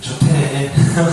좋대.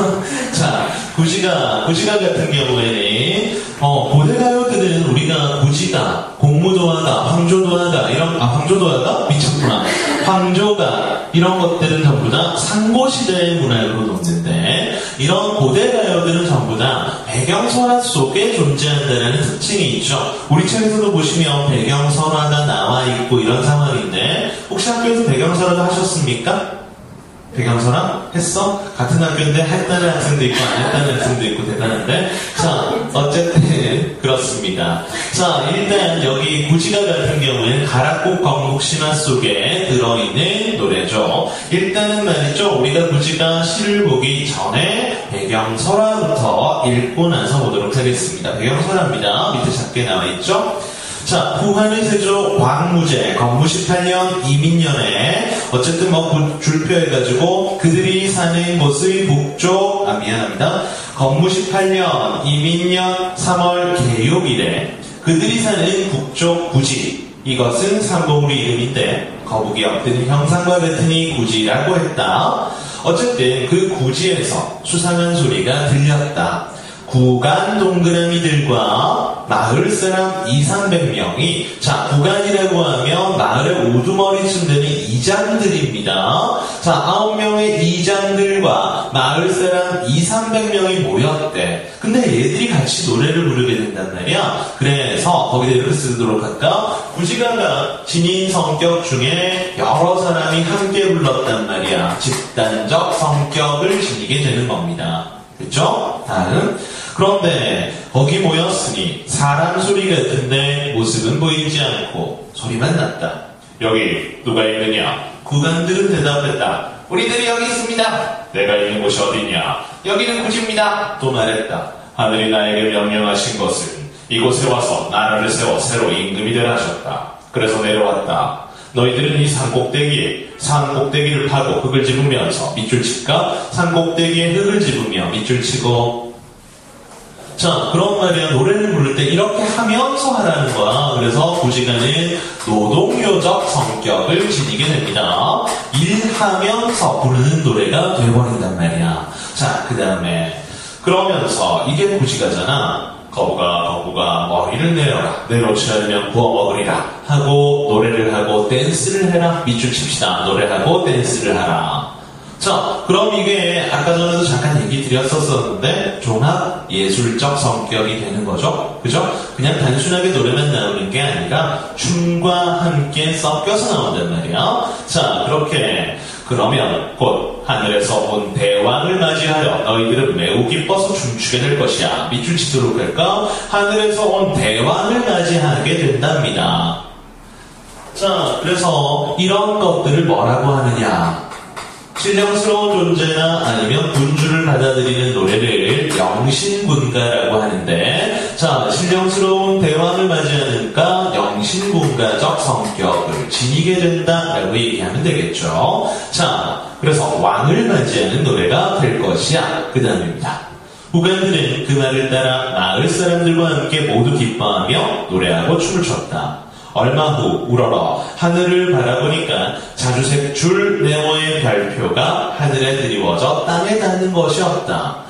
자, 구지가, 구지가 같은 경우에는, 어, 고대가요들은 우리가 구지가, 공무도하다, 황조도하다, 이런, 아, 황조도하다? 미쳤구나. 황조가, 이런 것들은 전부 다 상고시대의 문화로 놓는데, 이런 고대가요들은 전부 다 배경설화 속에 존재한다는 특징이 있죠. 우리 책에서도 보시면 배경설화가 나와 있고 이런 상황인데, 혹시 학교에서 배경설화도 하셨습니까? 배경서랑 했어? 같은 학교인데 했다는 학생도 있고 안 했다는 학생도 있고 대단한데? 자 어쨌든 그렇습니다. 자 일단 여기 구지가 같은 경우에는 가락곡 건국 신화 속에 들어있는 노래죠. 일단은 말이죠. 우리가 구지가 시를 보기 전에 배경설화부터 읽고 나서 보도록 하겠습니다. 배경설화입니다. 밑에 작게 나와 있죠 자, 후한의 세조 광무제, 건무 18년 이민년에 어쨌든 뭐 줄표해가지고 그들이 사는 곳의 북쪽, 아 미안합니다. 건무 18년 이민년 3월 개요일에 그들이 사는 북쪽 구지, 이것은 삼봉우리 이름인데 거북이 엎드린 형상과 같으니 구지라고 했다. 어쨌든 그 구지에서 수상한 소리가 들렸다. 구간 동그라미들과 마을 사람 2, 300명이 자 구간이라고 하면 마을의 우두머리쯤 되는 이장들입니다. 자 9명의 이장들과 마을 사람 2, 300명이 모였대. 근데 얘들이 같이 노래를 부르게 된단 말이야. 그래서 거기다 이렇게 쓰도록 할까? 구지가가 지닌 성격 중에 여러 사람이 함께 불렀단 말이야. 집단적 성격을 지니게 되는 겁니다. 그렇죠? 다음 그런데 거기 모였으니 사람 소리 같은데 모습은 보이지 않고 소리만 났다. 여기 누가 있느냐? 구간들은 대답했다. 우리들이 여기 있습니다. 내가 있는 곳이 어디냐? 여기는 구지입니다. 또 말했다. 하늘이 나에게 명령하신 것은 이곳에 와서 나라를 세워 새로 임금이 되라 하셨다. 그래서 내려왔다. 너희들은 이 산꼭대기에 산꼭대기를 파고 흙을 집으면서 밑줄 칠까? 산꼭대기에 흙을 집으며 밑줄 치고 자, 그런 말이야. 노래를 부를 때 이렇게 하면서 하라는 거야. 그래서 구시간은 노동요적 성격을 지니게 됩니다. 일하면서 부르는 노래가 되어버린단 말이야. 자, 그 다음에 그러면서 이게 구시가잖아. 거부가 거부가 머리를 내려라 내놓지 않으면 구워 먹으리라 하고 노래를 하고 댄스를 해라 밑줄 칩시다 노래하고 댄스를 하라 자 그럼 이게 아까 전에도 잠깐 얘기 드렸었었는데 종합 예술적 성격이 되는 거죠 그죠 그냥 단순하게 노래만 나오는 게 아니라 춤과 함께 섞여서 나온단 말이야 자 그렇게 그러면 곧 하늘에서 온 대왕을 맞이하여 너희들은 매우 기뻐서 춤추게 될 것이야. 밑줄 치도록 할까? 하늘에서 온 대왕을 맞이하게 된답니다. 자, 그래서 이런 것들을 뭐라고 하느냐? 신령스러운 존재나 아니면 군주를 받아들이는 노래를 영신군가라고 하는데 자 신령스러운 대왕을 맞이하니까 영신군가적 성격을 지니게 된다라고 얘기하면 되겠죠. 자 그래서 왕을 맞이하는 노래가 될 것이야 그 다음입니다. 후관들은 그 말을 따라 마을 사람들과 함께 모두 기뻐하며 노래하고 춤을 췄다. 얼마 후 우러러 하늘을 바라보니까 자주색 줄 네모의 별표가 하늘에 드리워져 땅에 닿는 것이었다.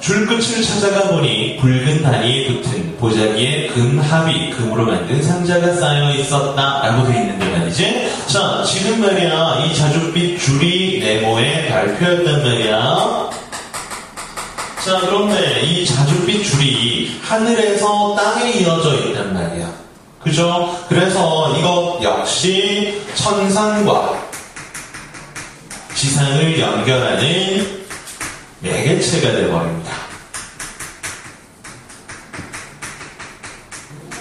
줄 끝을 찾아가 보니 붉은 단위에 붙은 보자기에 금합이 금으로 만든 상자가 쌓여 있었다 라고 되어 있는데 말이지. 자, 지금 말이야 이 자줏빛 줄이 네모의 별표였단 말이야. 자, 그런데 이 자줏빛 줄이 하늘에서 땅에 이어져 있단 말이야. 그죠? 그래서 이것 역시 천상과 지상을 연결하는 매개체가 되어버립니다.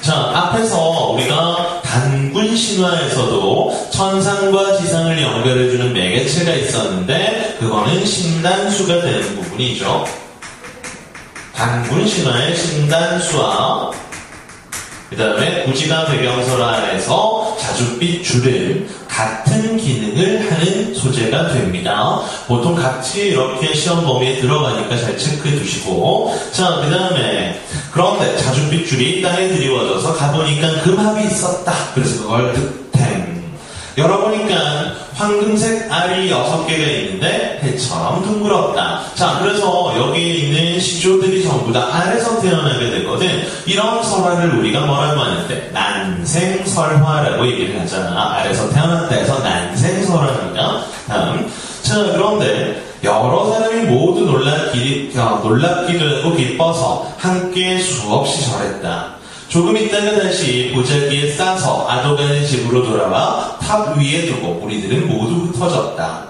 자, 앞에서 우리가 단군 신화에서도 천상과 지상을 연결해주는 매개체가 있었는데, 그거는 신단수가 되는 부분이죠. 단군 신화의 신단수와 그 다음에 구지가 배경설안에서 자줏빛 줄은 같은 기능을 하는 소재가 됩니다. 보통 같이 이렇게 시험 범위에 들어가니까 잘 체크해 두시고 자, 그 다음에 그런데 자줏빛 줄이 땅에 드리워져서 가보니까 금합이 있었다. 그래서 그걸 열어보니까 황금색 알이 여섯 개가 있는데 해처럼 둥그렇다. 자, 그래서 여기에 있는 시조들이 전부 다 알에서 태어나게 되거든. 이런 설화를 우리가 뭐라고 하는데 난생설화라고 얘기를 하잖아. 알에서 태어났다 해서 난생설화입니다. 다음. 자, 그런데 여러 사람이 모두 놀랍기, 어, 놀랍기도 하고 기뻐서 함께 수없이 절했다. 조금 있다가 다시 보자기에 싸서 아도가의 집으로 돌아와 탑 위에 두고 우리들은 모두 흩어졌다.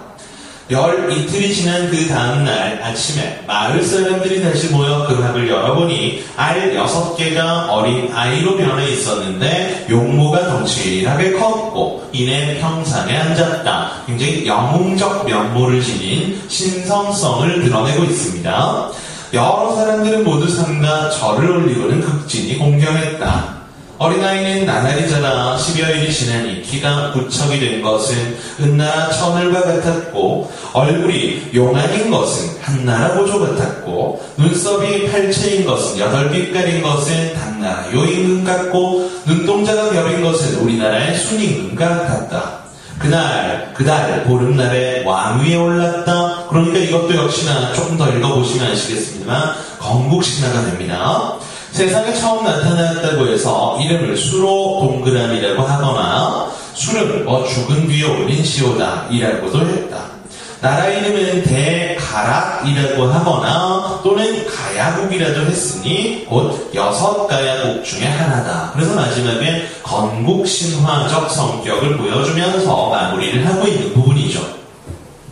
열 이틀이 지난 그 다음날 아침에 마을 사람들이 다시 모여 그 합을 열어보니 알 여섯 개가 어린 아이로 변해 있었는데 용모가 덩실하게 컸고 이내 평상에 앉았다. 굉장히 영웅적 면모를 지닌 신성성을 드러내고 있습니다. 여러 사람들은 모두 상다 절을 올리고는 극진히 공경했다. 어린아이는 나날이 자라 10여일이 지나니 키가 부척이 된 것은 은나라 천을과 같았고 얼굴이 용안인 것은 한나라 보조 같았고 눈썹이 팔체인 것은 여덟 빛깔인 것은 당나라 요임금 같고 눈동자가 별인 것은 우리나라의 순임금 같았다. 그날, 그달, 보름날에 왕위에 올랐다. 그러니까 이것도 역시나 조금 더 읽어보시면 아시겠습니다만, 건국신화가 됩니다. 세상에 처음 나타났다고 해서 이름을 수로 동그라미라고 하거나, 수름, 뭐 죽은 뒤에 올린 시오다, 이라고도 했다. 나라 이름은 대가락이라고 하거나 또는 가야국이라도 했으니 곧 여섯 가야국 중에 하나다. 그래서 마지막에 건국신화적 성격을 보여주면서 마무리를 하고 있는 부분이죠.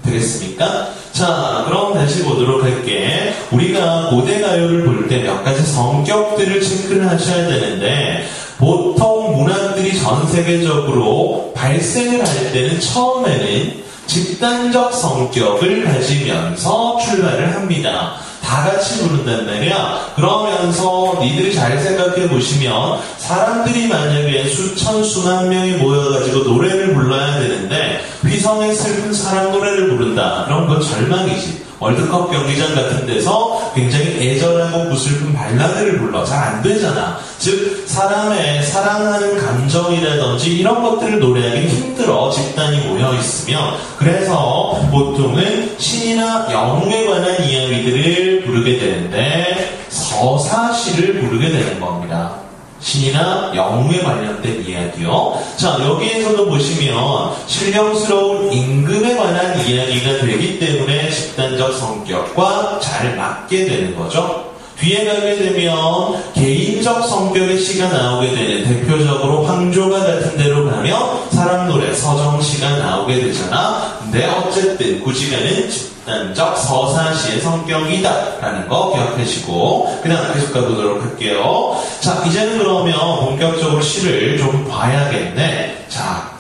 되겠습니까? 자, 그럼 다시 보도록 할게. 우리가 고대 가요를 볼 때 몇 가지 성격들을 체크를 하셔야 되는데 보통 문학들이 전 세계적으로 발생을 할 때는 처음에는 집단적 성격을 가지면서 출발을 합니다. 다 같이 부른단 말이야. 그러면서 니들이 잘 생각해 보시면 사람들이 만약에 수천 수만 명이 모여가지고 노래를 불러야 되는데 휘성의 슬픈 사랑 노래를 부른다. 그럼 그건 절망이지. 월드컵 경기장 같은 데서 굉장히 애절하고 구슬픈 발라드를 불러. 잘 안 되잖아. 즉, 사람의 사랑하는 감정이라든지 이런 것들을 노래하기 힘들어. 집단이 모여 있으면. 그래서 보통은 신이나 영웅에 관한 이야기들을 부르게 되는데 서사시를 부르게 되는 겁니다. 신이나 영웅에 관련된 이야기요. 자, 여기에서도 보시면 신령스러운 임금에 관한 이야기가 되기 때문에 집단적 성격과 잘 맞게 되는 거죠. 뒤에 가게 되면 개인적 성격의 시가 나오게 되는 대표적으로 황조가 같은 데로 가면 사람 노래 서정시가 나오게 되잖아. 근데 어쨌든 구지가는 집단적 서사시의 성격이다라는 거 기억하시고 그냥 계속 가보도록 할게요. 자 이제는 그러면 본격적으로 시를 좀 봐야겠네. 자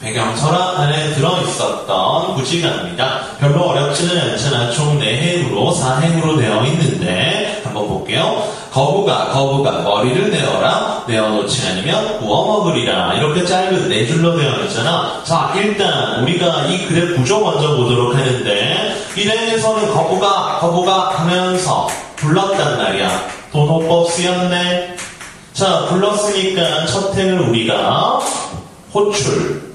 배경설화 안에 들어있었던 구지가입니다. 별로 어렵지는 않잖아. 총 4행으로 4행으로 되어 있는데 한번 볼게요. 거부가 거부가 머리를 내어라 내어놓지 구워 먹으리라 이렇게 짧은 네 줄로 되어 있잖아. 자 일단 우리가 이 글의 구조 먼저 보도록 하는데 1행에서는 거부가 거부가 하면서 불렀단 말이야. 도노법 쓰였네. 자 불렀으니까 첫 행을 우리가 호출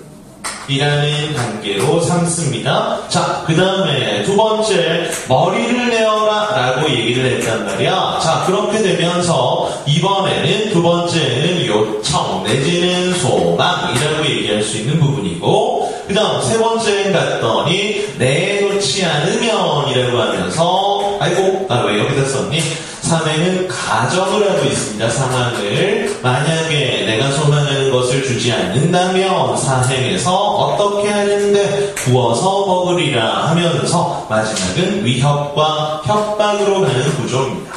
이라는 단계로 삼습니다. 자, 그 다음에 두 번째, 머리를 내어라 라고 얘기를 했단 말이야. 자, 그렇게 되면서 이번에는 두 번째는 요청 내지는 소망이라고 얘기할 수 있는 부분이고, 그 다음 세 번째는 갔더니 내놓지 않으면 이라고 하면서, 아이고, 나 왜 여기다 썼니? 3회는 가정을 하고 있습니다. 상황을. 만약에 내가 소망하는 것을 주지 않는다면 사행에서 어떻게 하는데 구워서 먹으리라 하면서 마지막은 위협과 협박으로 가는 구조입니다.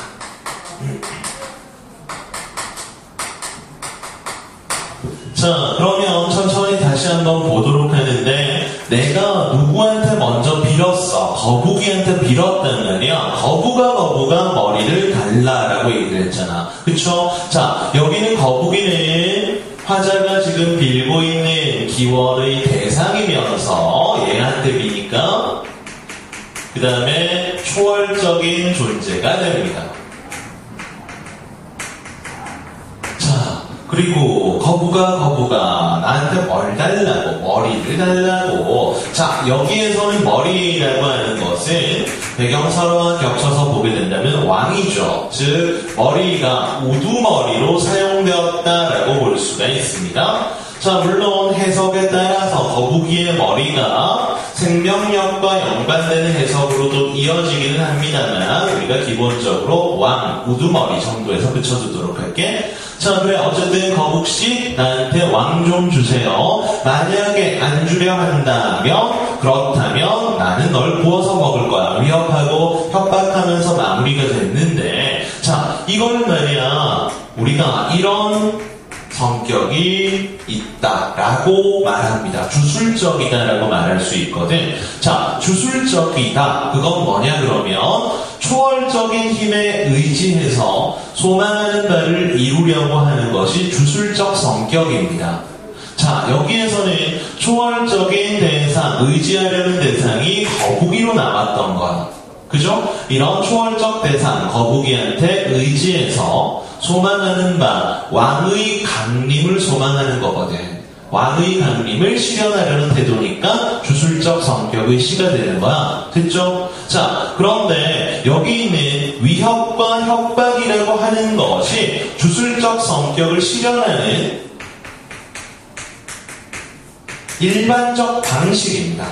자, 그러면 천천히 다시 한번 보도록 하는데, 내가 누구한테 먼저 빌었어. 거북이한테 빌었단 말이야. 거북아, 거북아, 머리를 달라라고 얘기를 했잖아. 그쵸? 자, 여기는 거북이는 화자가 지금 빌고 있는 기원의 대상이면서 얘한테 비니까, 그 다음에 초월적인 존재가 됩니다. 그리고 거부가 거부가 나한테 뭘 달라 고 머리를 달라고. 자 여기에서는 머리라고 하는 것은 배경사로와 겹쳐서 보게 된다면 왕이죠. 즉 머리가 우두머리로 사용되었다라고 볼 수가 있습니다. 자 물론 해석에 따라서 거북이의 머리가 생명력과 연관되는 해석으로도 이어지기는 합니다만 우리가 기본적으로 왕 우두머리 정도에서 그쳐두도록 할게 자, 그래, 어쨌든 거북씨, 나한테 왕 좀 주세요. 만약에 안 주려 한다면, 그렇다면 나는 널 구워서 먹을 거야. 위협하고 협박하면서 마무리가 됐는데, 자, 이거는 말이야, 우리가 이런 성격이 있다라고 말합니다. 주술적이다라고 말할 수 있거든. 자, 주술적이다. 그건 뭐냐 그러면 초월적인 힘에 의지해서 소망하는 바를 이루려고 하는 것이 주술적 성격입니다. 자, 여기에서는 초월적인 대상, 의지하려는 대상이 거북이로 나왔던 거야. 그죠? 이런 초월적 대상, 거북이한테 의지해서 소망하는 바, 왕의 강림을 소망하는 거거든. 왕의 강림을 실현하려는 태도니까 주술적 성격의 시가 되는 거야. 됐죠? 자, 그런데 여기 있는 위협과 협박이라고 하는 것이 주술적 성격을 실현하는 일반적 방식입니다.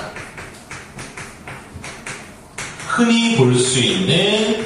흔히 볼 수 있는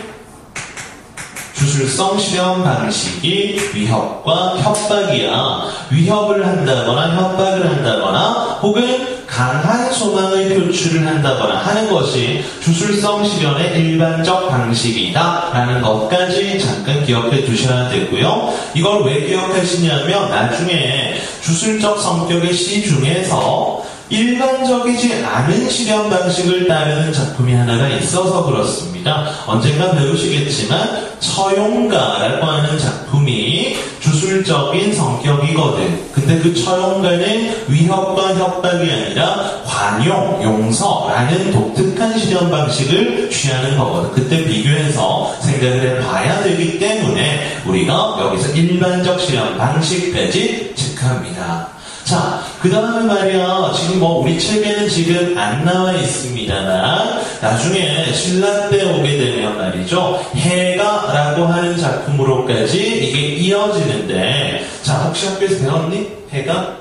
주술성 실현 방식이 위협과 협박이야. 위협을 한다거나 협박을 한다거나 혹은 강한 소망의 표출을 한다거나 하는 것이 주술성 실현의 일반적 방식이다. 라는 것까지 잠깐 기억해 두셔야 되고요. 이걸 왜 기억하시냐면 나중에 주술적 성격의 시 중에서 일반적이지 않은 실현 방식을 따르는 작품이 하나가 있어서 그렇습니다. 언젠가 배우시겠지만 처용가라고 하는 작품이 주술적인 성격이거든. 근데 그 처용가는 위협과 협박이 아니라 관용, 용서라는 독특한 실현 방식을 취하는 거거든. 그때 비교해서 생각을 해봐야 되기 때문에 우리가 여기서 일반적 실현 방식까지 체크합니다. 자, 그 다음에 말이야, 지금 뭐 우리 책에는 지금 안 나와 있습니다만, 나중에 신라 때 오게 되면 말이죠, 해가라고 하는 작품으로까지 이게 이어지는데, 자, 혹시 학교에서 배웠니? 해가?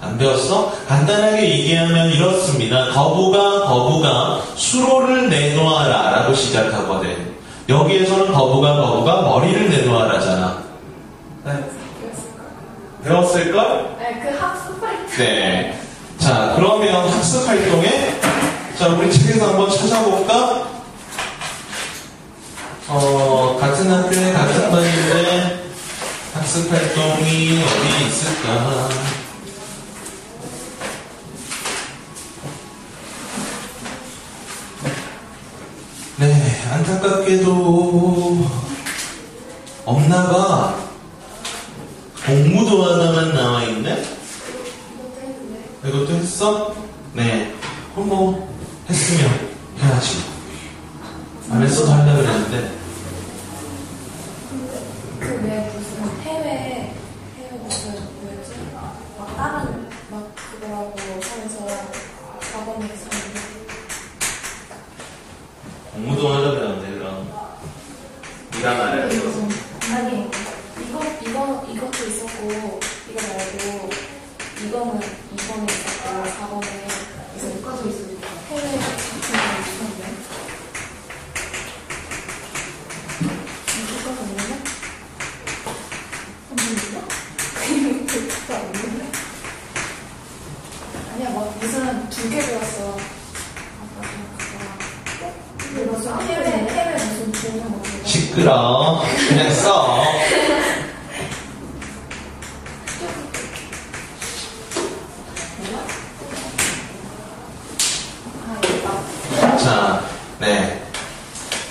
안 배웠어? 간단하게 얘기하면 이렇습니다. 거부가 거부가 수로를 내놓아라 라고 시작하거든. 여기에서는 거부가 거부가 머리를 내놓아라잖아. 네. 배웠을걸? 네, 그 학습 활동. 네. 자, 그러면 학습 활동에, 자, 우리 책에서 한번 찾아볼까? 어, 같은 학교에 같은 반인데, 학습 활동이 어디 있을까? 네, 안타깝게도 없나봐. 공무도 하나만 나와 있네? 이것도 했어? 네. 그럼 뭐, 했으면 해야지. 안 했어도 하려고 그랬는데. 그왜 무슨 해외 해외 무슨 뭐였지? 막 다른 막 그거라고 하면서 과거에서 공무도 하려고 그랬는데, 그럼. 네가 말해야지. 아니 이거 이거 이것도 있었고 이거 말고 이거는 2번에 있었고 4번에 그래서 여기까지 있으니까 해외 같은 거 있었는데 이거가 없는데? 없는데? 그냥 그거 없는데? 아니야 막 무슨 두 개 배웠어 아까 그거 무슨 해외 해외 무슨 좋은 거 그거 시끄러. 그냥 써. 아 이거 자, 네.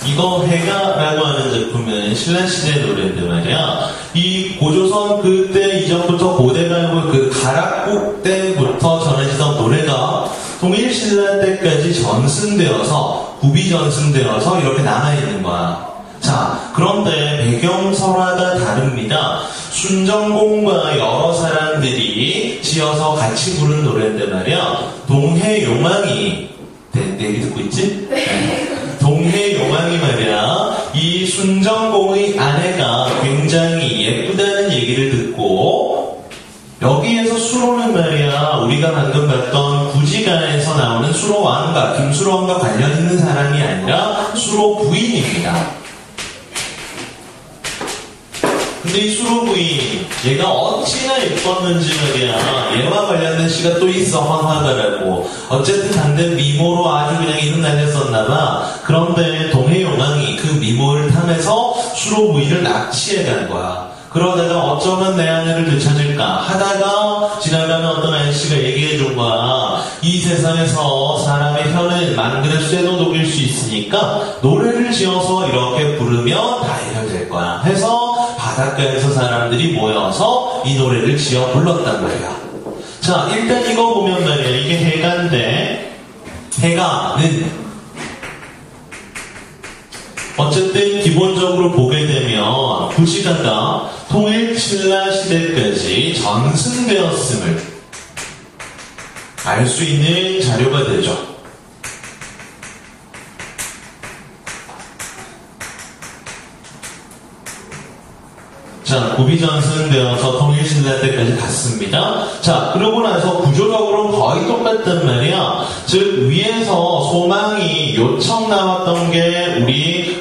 이거 해가라고 하는 제품은 신라시대 노래인데 말이야. 이 고조선 그때 이전부터 고대가고 그 가락국 때부터 전해지던 노래가 통일신라 때까지 전승되어서 구비 전승되어서 이렇게 남아있는 거야. 자, 그런데 배경설화가 다릅니다. 순정공과 여러 사람들이 지어서 같이 부른 노래인데 말이야. 동해용왕이 내, 내 얘기 듣고 있지? 네. 동해용왕이 말이야. 이 순정공의 아내가 굉장히 예쁘다는 얘기를 듣고 여기에서 수로는 말이야. 우리가 방금 봤던 구지가에서 나오는 수로 왕과 김수로 왕과 관련 있는 사람이 아니라 수로 부인입니다. 근데 이 수로 부인 얘가 어찌나 예뻤는지 말이야. 얘와 관련된 시가 또 있어. 황하다라고. 어쨌든 단된 미모로 아주 그냥 이름 날렸었나봐. 그런데 동해용왕이 그 미모를 탐해서 수로 부인을 납치해 간 거야 그러다가 어쩌면 내 아내를 되찾을까 하다가 지나가는 어떤 아저씨가 얘기해 준 거야. 이 세상에서 사람의 혀는 만 그릇 쇠도 녹일 수 있으니까 노래를 지어서 이렇게 부르면 다 해결될 거야. 해서 바닷가에서 사람들이 모여서 이 노래를 지어 불렀단 말이야. 자, 일단 이거 보면 말이야. 이게 해가인데, 해가는 어쨌든 기본적으로 보게 되면 구시가가 통일 신라 시대까지 전승되었음을 알 수 있는 자료가 되죠. 자, 구비 전승되어서 통일신라 때까지 갔습니다. 자, 그러고 나서 구조적으로 거의 똑같단 말이야. 즉, 위에서 소망이 요청 나왔던 게 우리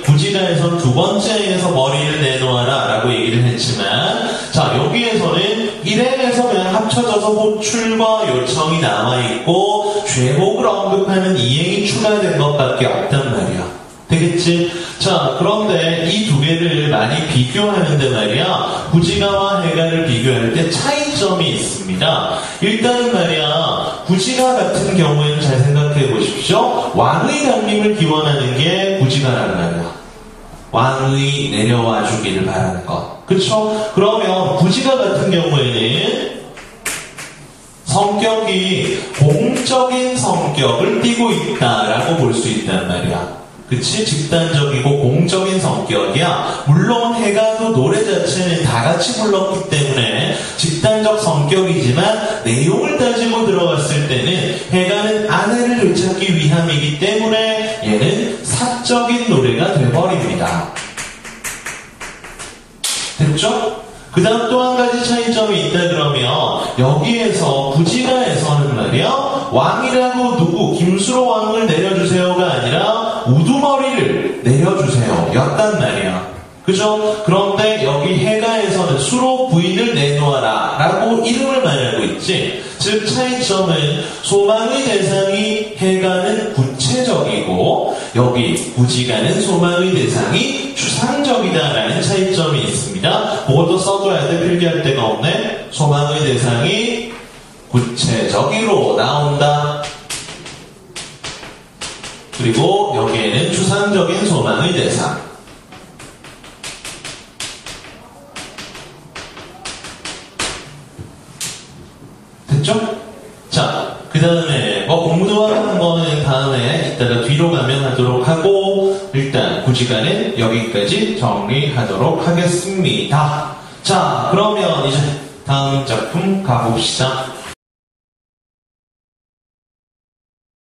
구지가에서 두 번째에서 머리를 내놓아라 라고 얘기를 했지만, 자, 여기에서는 1회에서 그냥 합쳐져서 호출과 요청이 남아있고, 죄목을 언급하는 이행이 추가된 것밖에 없단 말이야. 되겠지? 자, 그런데 이 두 개를 많이 비교하는데 말이야, 구지가와 해가를 비교할 때 차이점이 있습니다. 일단은 말이야, 구지가 같은 경우에는 잘 생각해 보십시오. 왕의 강림을 기원하는 게. 왕의 내려와 주기를 바라는 것. 그쵸? 그러면 구지가 같은 경우에는 성격이 공적인 성격을 띠고 있다라고 볼 수 있단 말이야. 그치? 집단적이고 공적인 성격이야. 물론 해가도 노래 자체는 다 같이 불렀기 때문에 집단적 성격이지만 내용을 따지고 들어갔을 때는 해가는 아내를 되찾기 위함이기 때문에 얘는 사적인 됐죠? 그 다음 또 한 가지 차이점이 있다 그러면 여기에서 구지가에서는 말이야 왕이라고 누구 김수로 왕을 내려주세요가 아니라 우두머리를 내려주세요 였단 말이야 그죠? 그런데 여기 해가에서는 수로 부인을 내놓아라 라고 이름을 말하고 있지 즉 차이점은 소망의 대상이 해가는 구체적이고 여기 구지가는 소망의 대상이 추상적이다라는 차이점이 있습니다. 그것도 써둬야 돼 필기할 데가 없네. 소망의 대상이 구체적으로 나온다. 그리고 여기에는 추상적인 소망의 대상. 구지간은 여기까지 정리하도록 하겠습니다. 자, 그러면 이제 다음 작품 가봅시다.